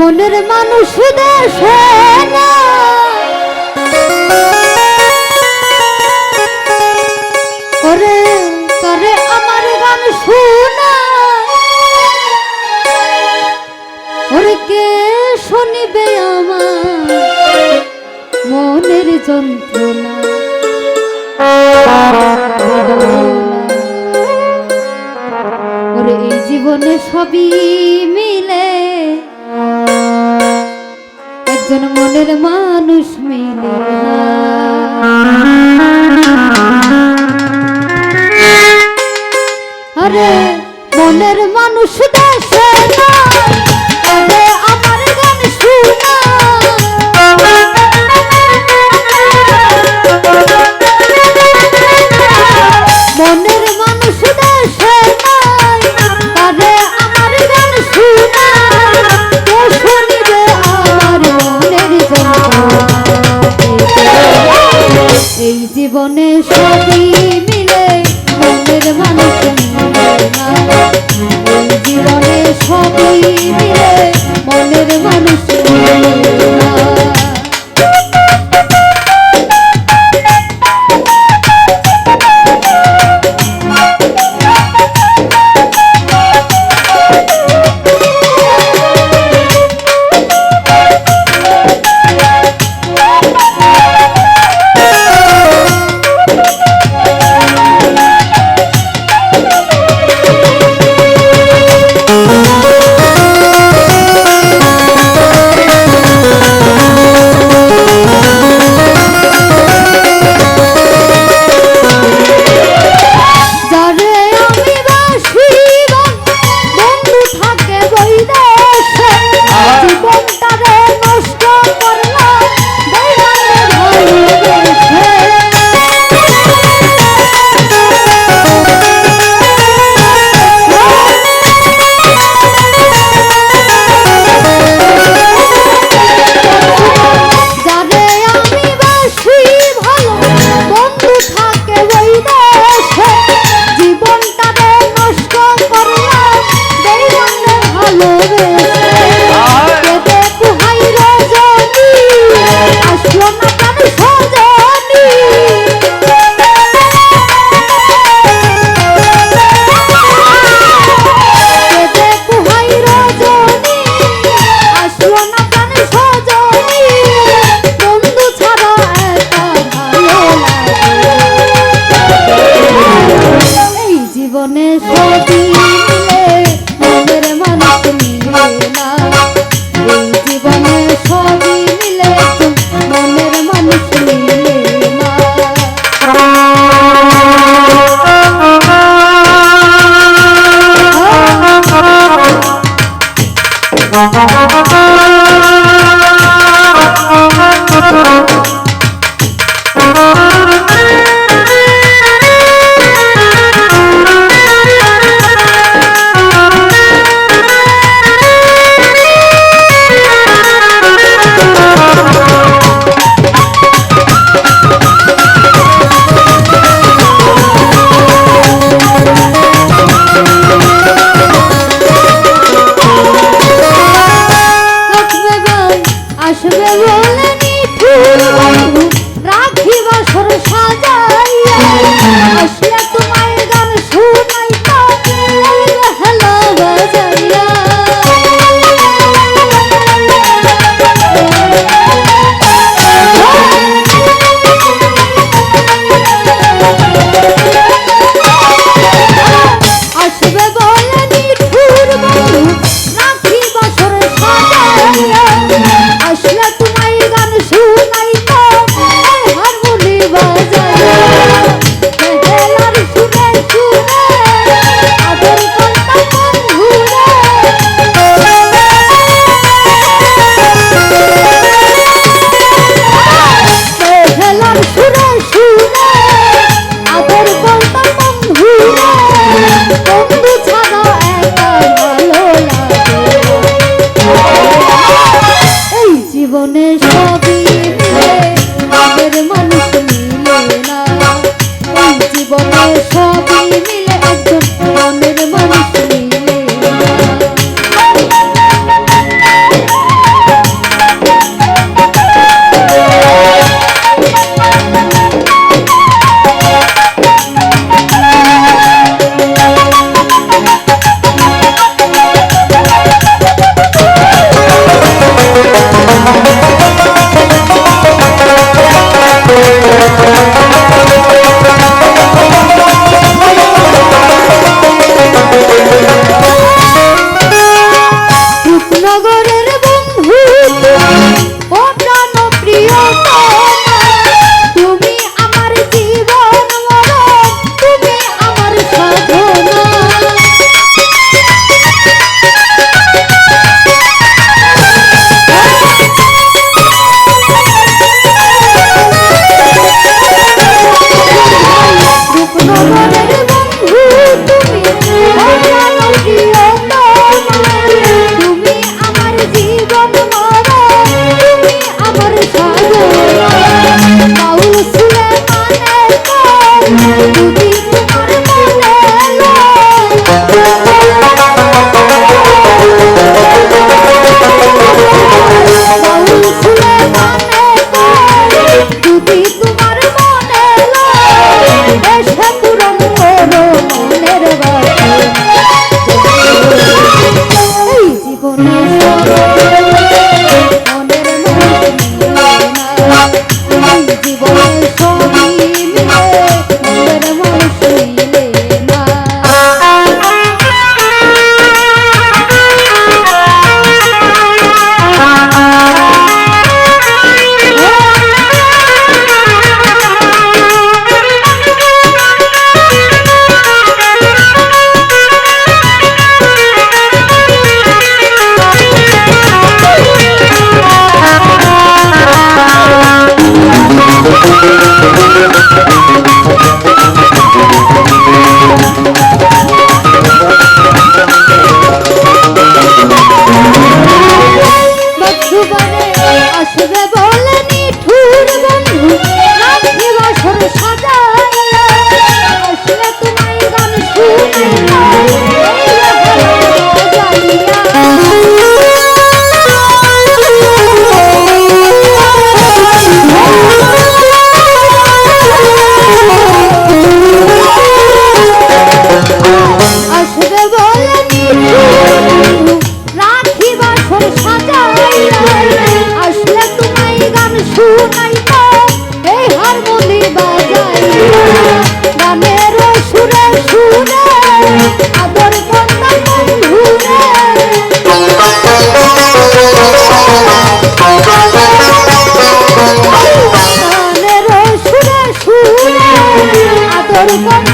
মনের মানুষ দেশে না। করে আমার গান শোনা। কে শুনিবে আমার মনের যন্ত্রণা? ওরে, এই জীবনে সবই একজন মনের মানুষ মিলে মনের মানুষ জীবনে সব মনে সবই মেয়ের মনে দেখো Có